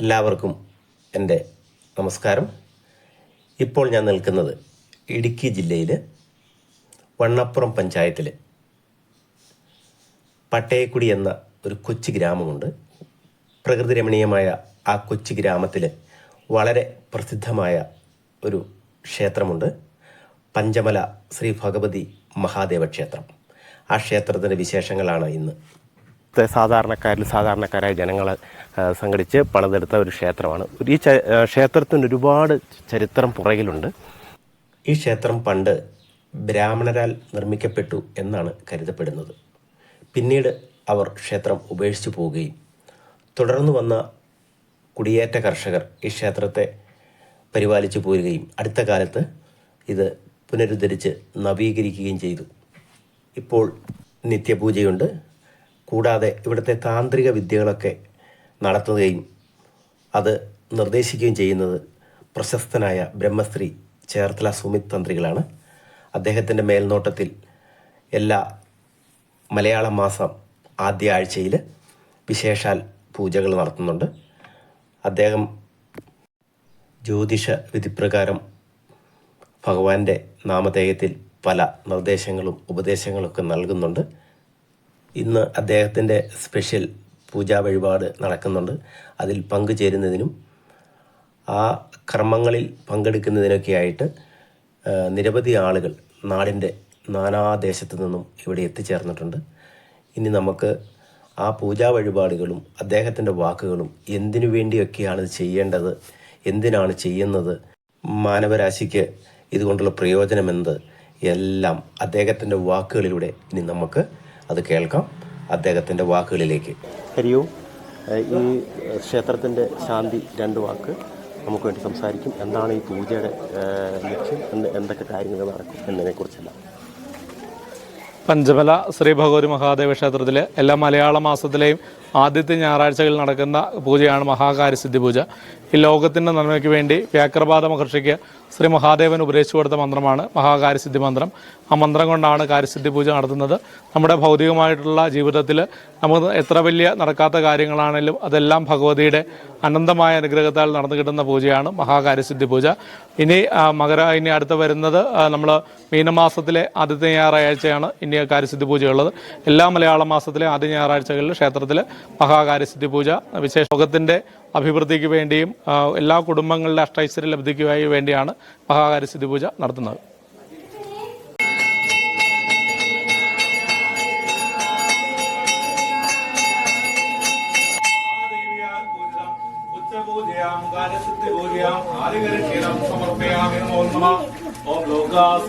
എല്ലാവർക്കും എന്റെ നമസ്കാരം. ഇപ്പോൾ ഞാൻ നിൽക്കുന്നത് ഇടുക്കി ജില്ലയിൽ വണ്ണപ്പുറം പഞ്ചായത്തിൽ പട്ടയക്കുടി എന്ന ഒരു കൊച്ചു ഗ്രാമമുണ്ട്. പ്രകൃതി രമണീയമായ ആ കൊച്ചു ഗ്രാമത്തിൽ വളരെ പ്രസിദ്ധമായ ഒരു ക്ഷേത്രമുണ്ട്. പഞ്ചമല ശ്രീ ഭഗവതി മഹാദേവ ക്ഷേത്രം. ആ ക്ഷേത്രത്തിന്റെ വിശേഷങ്ങളാണ് ഇന്ന് ഇന്നത്തെ സാധാരണക്കാരിൽ സാധാരണക്കാരായ ജനങ്ങളെ സംഘടിച്ച് പണിതെടുത്ത ഒരു ക്ഷേത്രമാണ്. ഈ ക്ഷേത്രത്തിന് ഒരുപാട് ചരിത്രം പുറകിലുണ്ട്. ഈ ക്ഷേത്രം പണ്ട് ബ്രാഹ്മണരാൽ നിർമ്മിക്കപ്പെട്ടു എന്നാണ് കരുതപ്പെടുന്നത്. പിന്നീട് അവർ ക്ഷേത്രം ഉപേക്ഷിച്ചു പോവുകയും തുടർന്ന് വന്ന കുടിയേറ്റ കർഷകർ ഈ ക്ഷേത്രത്തെ പരിപാലിച്ചു പോരുകയും അടുത്ത കാലത്ത് ഇത് പുനരുദ്ധരിച്ച് നവീകരിക്കുകയും ചെയ്തു. ഇപ്പോൾ നിത്യപൂജയുണ്ട്. കൂടാതെ ഇവിടുത്തെ താന്ത്രിക വിദ്യകളൊക്കെ നടത്തുകയും അത് നിർദ്ദേശിക്കുകയും ചെയ്യുന്നത് പ്രശസ്തനായ ബ്രഹ്മശ്രീ ചേർത്തല സുമിത് തന്ത്രികളാണ്. അദ്ദേഹത്തിന്റെ മേൽനോട്ടത്തിൽ എല്ലാ മലയാള മാസം ആദ്യ ആഴ്ചയിൽ വിശേഷാൽ പൂജകൾ നടത്തുന്നുണ്ട്. അദ്ദേഹം ജ്യോതിഷ വിധിപ്രകാരം ഭഗവാന്റെ നാമധേയത്തിൽ പല നിർദ്ദേശങ്ങളും ഉപദേശങ്ങളൊക്കെ നൽകുന്നുണ്ട്. ഇന്ന് അദ്ദേഹത്തിന്റെ സ്പെഷ്യൽ പൂജാ വഴിപാട് നടക്കുന്നുണ്ട്. അതിൽ പങ്കുചേരുന്നതിനും ആ കർമ്മങ്ങളിൽ പങ്കെടുക്കുന്നതിനൊക്കെ ആയിട്ട് നിരവധി ആളുകൾ നാടിന്റെ നാനാദേശത്തു നിന്നും ഇവിടെ എത്തിച്ചേർന്നിട്ടുണ്ട്. ഇനി നമുക്ക് ആ പൂജാ വഴിപാടുകളും അദ്ദേഹത്തിന്റെ വാക്കുകളും എന്തിനു വേണ്ടിയൊക്കെയാണ് ചെയ്യേണ്ടത് എന്തിനാണ് ചെയ്യുന്നത് മാനവരാശിക്ക് ഇതുകൊണ്ടുള്ള പ്രയോജനമെന്ത് എല്ലാം അദ്ദേഹത്തിന്റെ വാക്കുകളിലൂടെ ഇനി നമുക്ക് അത് കേൾക്കാം. അദ്ദേഹത്തിന്റെ വാക്കുകളിലേക്ക്. ഹരിയോ ഈ ക്ഷേത്രത്തിന്റെ ശാന്തി രണ്ട് വാക്ക് നമുക്ക് വേണ്ടി സംസാരിക്കും. എന്താണ് ഈ പൂജയുടെ ലക്ഷ്യം? എന്തൊക്കെ കാര്യങ്ങൾ നടക്കും എന്നതിനെക്കുറിച്ചെല്ലാം. പഞ്ചമല ശ്രീ ഭഗവതി മഹാദേവ ക്ഷേത്രത്തിലെ എല്ലാ മലയാള മാസത്തിലെയും ആദ്യത്തെ ഞായറാഴ്ചകളിൽ നടക്കുന്ന പൂജയാണ് മഹാകാര്യസിദ്ധി പൂജ. ഈ ലോകത്തിന്റെ നന്മയ്ക്ക് വേണ്ടി വ്യാക്രപാത മഹർഷിക്ക് ശ്രീ മഹാദേവൻ ഉപദേശിച്ചു കൊടുത്ത മന്ത്രമാണ് മഹാകാര്യസിദ്ധി മന്ത്രം. ആ മന്ത്രം കൊണ്ടാണ് കാര്യസിദ്ധി പൂജ നടത്തുന്നത്. നമ്മുടെ ഭൗതികമായിട്ടുള്ള ജീവിതത്തിൽ നമുക്ക് എത്ര വലിയ നടക്കാത്ത കാര്യങ്ങളാണെങ്കിലും അതെല്ലാം ഭഗവതിയുടെ അനന്തമായ അനുഗ്രഹത്താൽ നടന്നു കിട്ടുന്ന പൂജയാണ് മഹാകാര്യസിദ്ധി പൂജ. ഇനി മകര ഇനി അടുത്ത് വരുന്നത് നമ്മൾ മീനമാസത്തിലെ ആദ്യത്തെ ഞായറാഴ്ചയാണ് ഇനി കാര്യസിദ്ധി പൂജയുള്ളത്. എല്ലാ മലയാള മാസത്തിലെ ആദ്യ ഞായറാഴ്ചകളിൽ ക്ഷേത്രത്തിൽ മഹാകാര്യസിദ്ധി പൂജ വിശേഷ ലോകത്തിന്റെ അഭിവൃദ്ധിക്ക് വേണ്ടിയും എല്ലാ കുടുംബങ്ങളുടെ അഷ്ടൈശ്വര്യ ലബ്ധിക്കുമായി വേണ്ടിയാണ് മഹാകാര്യസിദ്ധി പൂജ നടത്തുന്നത്.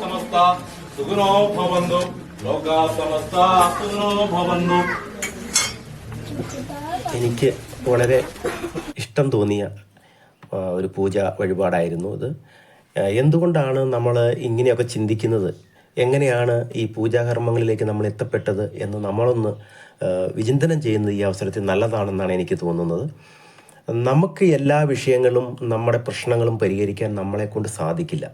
സമസ്ത സുഗുണോ ഭവന്തു ലോകാ സമസ്ത സുഖിനോ ഭവന്തു. എനിക്ക് വളരെ ഇഷ്ടം തോന്നിയ ഒരു പൂജ വഴിപാടായിരുന്നു അത്. എന്തുകൊണ്ടാണ് നമ്മൾ ഇങ്ങനെയൊക്കെ ചിന്തിക്കുന്നത്? എങ്ങനെയാണ് ഈ പൂജാകർമ്മങ്ങളിലേക്ക് നമ്മൾ എത്തപ്പെട്ടത് എന്ന് നമ്മളൊന്ന് വിചിന്തനം ചെയ്യുന്നത് ഈ അവസരത്തിൽ നല്ലതാണെന്നാണ് എനിക്ക് തോന്നുന്നത്. നമുക്ക് എല്ലാ വിഷയങ്ങളും നമ്മുടെ പ്രശ്നങ്ങളും പരിഹരിക്കാൻ നമ്മളെ കൊണ്ട് സാധിക്കില്ല.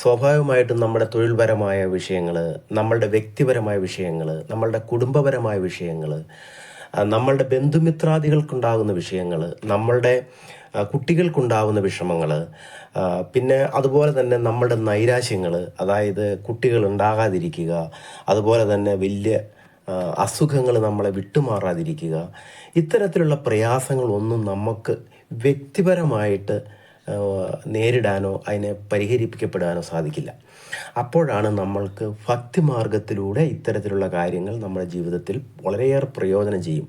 സ്വാഭാവികമായിട്ടും നമ്മുടെ തൊഴിൽപരമായ വിഷയങ്ങൾ നമ്മളുടെ വ്യക്തിപരമായ വിഷയങ്ങൾ നമ്മളുടെ കുടുംബപരമായ വിഷയങ്ങൾ നമ്മളുടെ ബന്ധുമിത്രാദികൾക്കുണ്ടാകുന്ന വിഷയങ്ങൾ നമ്മളുടെ കുട്ടികൾക്കുണ്ടാകുന്ന വിഷമങ്ങൾ പിന്നെ അതുപോലെ തന്നെ നമ്മളുടെ നൈരാശ്യങ്ങൾ അതായത് കുട്ടികൾ ഉണ്ടാകാതിരിക്കുക അതുപോലെ തന്നെ വലിയ അസുഖങ്ങൾ നമ്മളെ വിട്ടുമാറാതിരിക്കുക ഇത്തരത്തിലുള്ള പ്രയാസങ്ങളൊന്നും നമുക്ക് വ്യക്തിപരമായിട്ട് നേരിടാനോ അതിനെ പരിഹരിപ്പിക്കപ്പെടാനോ സാധിക്കില്ല. അപ്പോഴാണ് നമ്മൾക്ക് ഭക്തിമാർഗത്തിലൂടെ ഇത്തരത്തിലുള്ള കാര്യങ്ങൾ നമ്മുടെ ജീവിതത്തിൽ വളരെയേറെ പ്രയോജനം ചെയ്യും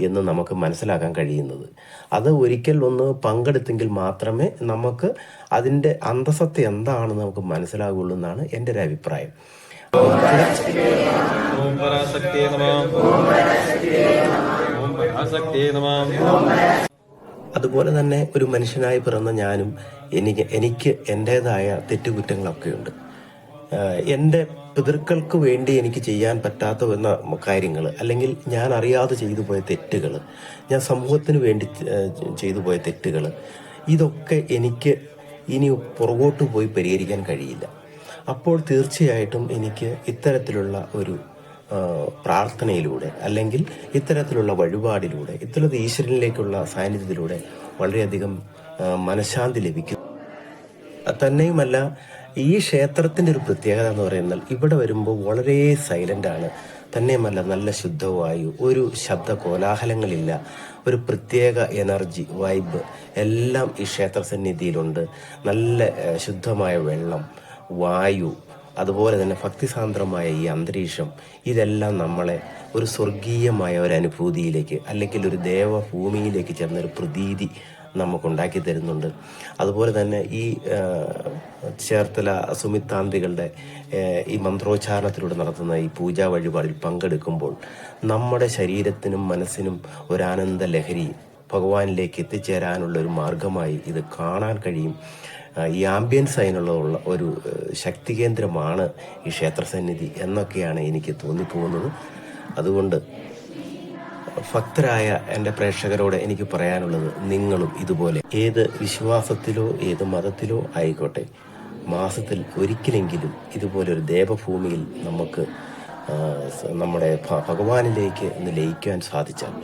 എന്ന് നമുക്ക് മനസ്സിലാക്കാൻ കഴിയുന്നത്. അത് ഒരിക്കൽ ഒന്ന് പങ്കെടുത്തെങ്കിൽ മാത്രമേ നമുക്ക് അതിന്റെ അന്തസത്ത എന്താണെന്ന് നമുക്ക് മനസ്സിലാകുള്ളൂ എന്നാണ് എന്റെ ഒരു അഭിപ്രായം. ഓം നമ. ഓം നമ. അതുപോലെ തന്നെ ഒരു മനുഷ്യനായി പിറന്ന ഞാനും എനിക്ക് എനിക്ക് എന്റേതായ തെറ്റുകുറ്റങ്ങളൊക്കെയുണ്ട്. ഉണ്ട് എന്റെ പിതൃക്കൾക്ക് വേണ്ടി എനിക്ക് ചെയ്യാൻ പറ്റാത്ത വന്ന കാര്യങ്ങൾ അല്ലെങ്കിൽ ഞാൻ അറിയാതെ ചെയ്തു പോയ തെറ്റുകൾ ഞാൻ സമൂഹത്തിന് വേണ്ടി ചെയ്തു പോയ തെറ്റുകൾ ഇതൊക്കെ എനിക്ക് ഇനി പുറകോട്ട് പോയി പരിഹരിക്കാൻ കഴിയില്ല. അപ്പോൾ തീർച്ചയായിട്ടും എനിക്ക് ഇത്തരത്തിലുള്ള ഒരു പ്രാർത്ഥനയിലൂടെ അല്ലെങ്കിൽ ഇത്തരത്തിലുള്ള വഴിപാടിലൂടെ ഇത്തരത്തിൽ ഈശ്വരനിലേക്കുള്ള സാന്നിധ്യത്തിലൂടെ വളരെയധികം മനഃശാന്തി ലഭിക്കും. തന്നെയുമല്ല ഈ ക്ഷേത്രത്തിന്റെ ഒരു പ്രത്യേകത എന്ന് പറയുന്നത് ഇവിടെ വരുമ്പോൾ വളരെ സൈലന്റ് ആണ്. തന്നെയുമല്ല നല്ല ശുദ്ധവായു ഒരു ശബ്ദ കോലാഹലങ്ങളില്ല. ഒരു പ്രത്യേക എനർജി വൈബ് എല്ലാം ഈ ക്ഷേത്ര സന്നിധിയിലുണ്ട്. നല്ല ശുദ്ധമായ വെള്ളം വായു അതുപോലെ തന്നെ ഭക്തിസാന്ദ്രമായ ഈ അന്തരീക്ഷം ഇതെല്ലാം നമ്മളെ ഒരു സ്വർഗീയമായ ഒരു അനുഭൂതിയിലേക്ക് അല്ലെങ്കിൽ ഒരു ദേവഭൂമിയിലേക്ക് ചേർന്ന ഒരു പ്രതീതി നമുക്കുണ്ടാക്കി തരുന്നുണ്ട്. അതുപോലെ തന്നെ ഈ ചേർത്തല സുമിത്താന്തികളുടെ ഈ മന്ത്രോച്ചാരണത്തിലൂടെ നടത്തുന്ന ഈ പൂജാ വഴിപാടിൽ പങ്കെടുക്കുമ്പോൾ നമ്മുടെ ശരീരത്തിനും മനസ്സിനും ഒരു ആനന്ദലഹരി ഭഗവാനിലേക്ക് എത്തിച്ചേരാനുള്ള ഒരു മാർഗമായി ഇത് കാണാൻ കഴിയും. ഈ ആംബിയൻസ് അതിനുള്ള ഒരു ശക്തി കേന്ദ്രമാണ് ഈ ക്ഷേത്രസന്നിധി എന്നൊക്കെയാണ് എനിക്ക് തോന്നിപ്പോകുന്നത്. അതുകൊണ്ട് ഭക്തരായ എന്റെ പ്രേക്ഷകരോട് എനിക്ക് പറയാനുള്ളത് നിങ്ങളും ഇതുപോലെ ഏത് വിശ്വാസത്തിലോ ഏത് മതത്തിലോ ആയിക്കോട്ടെ മാസത്തിൽ ഒരിക്കലെങ്കിലും ഇതുപോലൊരു ദേവഭൂമിയിൽ നമുക്ക് നമ്മുടെ ഭഗവാനിലേക്ക് ഒന്ന് ലയിക്കാൻ സാധിച്ചാൽ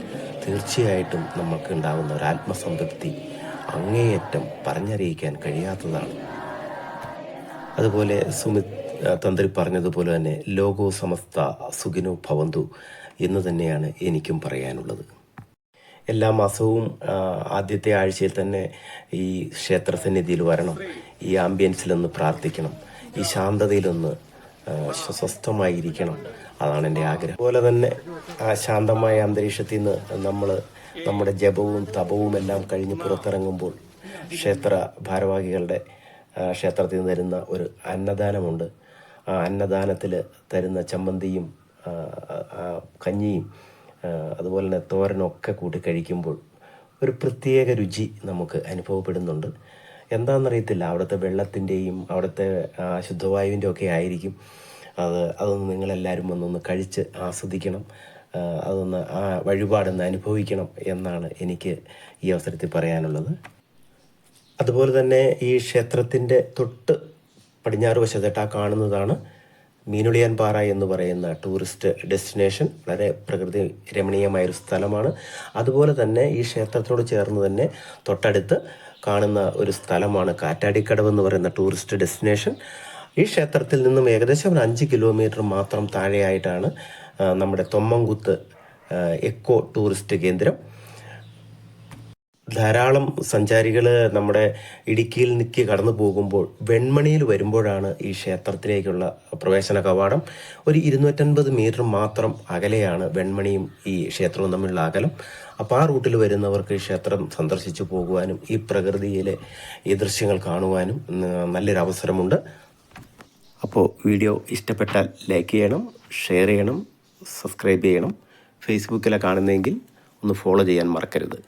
തീർച്ചയായിട്ടും നമുക്ക് ഉണ്ടാകുന്ന ഒരു ആത്മസംതൃപ്തി അങ്ങേയറ്റം പറഞ്ഞറിയിക്കാൻ കഴിയാത്തതാണ്. അതുപോലെ സുമിത് തന്ത്രി പറഞ്ഞതുപോലെ തന്നെ ലോകോ സമസ്ത സുഖിനോ ഭവന്തു എന്ന് തന്നെയാണ് എനിക്കും പറയാനുള്ളത്. എല്ലാ മാസവും ആദ്യത്തെ ആഴ്ചയിൽ തന്നെ ഈ ക്ഷേത്ര സന്നിധിയിൽ വരണം ഈ ആംബിയൻസിലൊന്ന് പ്രാർത്ഥിക്കണം ഈ ശാന്തതയിലൊന്ന് സ്വസ്ഥമായിരിക്കണം അതാണ് എന്റെ ആഗ്രഹം. അതുപോലെ തന്നെ ആ ശാന്തമായ അന്തരീക്ഷത്തിൽ നിന്ന് നമ്മൾ നമ്മുടെ ജപവും തപവും എല്ലാം കഴിഞ്ഞ് പുറത്തിറങ്ങുമ്പോൾ ക്ഷേത്ര ഭാരവാഹികളുടെ ക്ഷേത്രത്തിൽ നിന്ന് തരുന്ന ഒരു അന്നദാനമുണ്ട്. ആ അന്നദാനത്തിൽ തരുന്ന ചമ്മന്തിയും കഞ്ഞിയും അതുപോലെ തന്നെ തോരനൊക്കെ കൂട്ടി കഴിക്കുമ്പോൾ ഒരു പ്രത്യേക രുചി നമുക്ക് അനുഭവപ്പെടുന്നുണ്ട്. എന്താണെന്നറിയത്തില്ല അവിടുത്തെ വെള്ളത്തിന്റെയും അവിടുത്തെ ശുദ്ധവായുവിന്റെയൊക്കെ ആയിരിക്കും. അത് അതൊന്ന് നിങ്ങളെല്ലാവരും ഒന്നൊന്ന് കഴിച്ച് ആസ്വദിക്കണം. അതൊന്ന് ആ വഴിപാടൊന്ന് അനുഭവിക്കണം എന്നാണ് എനിക്ക് ഈ അവസരത്തിൽ പറയാനുള്ളത്. അതുപോലെ തന്നെ ഈ ക്ഷേത്രത്തിന്റെ തൊട്ട് പടിഞ്ഞാറ് വശത്തായിട്ട് ആ കാണുന്നതാണ് മീനുളിയാൻ പാറ എന്ന് പറയുന്ന ടൂറിസ്റ്റ് ഡെസ്റ്റിനേഷൻ വളരെ പ്രകൃതി രമണീയമായൊരു സ്ഥലമാണ്. അതുപോലെ തന്നെ ഈ ക്ഷേത്രത്തോട് ചേർന്ന് തന്നെ തൊട്ടടുത്ത് കാണുന്ന ഒരു സ്ഥലമാണ് കാറ്റാടിക്കടവ് എന്ന് പറയുന്ന ടൂറിസ്റ്റ് ഡെസ്റ്റിനേഷൻ ഈ ക്ഷേത്രത്തിൽ നിന്നും ഏകദേശം ഒരു അഞ്ച് കിലോമീറ്റർ മാത്രം താഴെയായിട്ടാണ് നമ്മുടെ തൊമ്മങ്കുത്ത് എക്കോ ടൂറിസ്റ്റ് കേന്ദ്രം. ധാരാളം സഞ്ചാരികൾ നമ്മുടെ ഇടുക്കിയിൽ നിൽക്കി കടന്നു പോകുമ്പോൾ വെൺമണിയിൽ വരുമ്പോഴാണ് ഈ ക്ഷേത്രത്തിലേക്കുള്ള പ്രവേശന കവാടം. ഒരു ഇരുന്നൂറ്റൻപത് മീറ്റർ മാത്രം അകലെയാണ് വെൺമണിയും ഈ ക്ഷേത്രവും തമ്മിലുള്ള അകലം. അപ്പോൾ ആ റൂട്ടിൽ വരുന്നവർക്ക് ഈ ക്ഷേത്രം സന്ദർശിച്ചു പോകുവാനും ഈ പ്രകൃതിയിലെ ഈ ദൃശ്യങ്ങൾ കാണുവാനും നല്ലൊരു അവസരമുണ്ട് അപ്പോൾ വീഡിയോ ഇഷ്ടപ്പെട്ടാൽ ലൈക്ക് ചെയ്യണം ഷെയർ ചെയ്യണം സബ്സ്ക്രൈബ് ചെയ്യണം. ഫേസ്ബുക്കിലെ കാണുന്നതെങ്കിൽ ഒന്ന് ഫോളോ ചെയ്യാൻ മറക്കരുത്.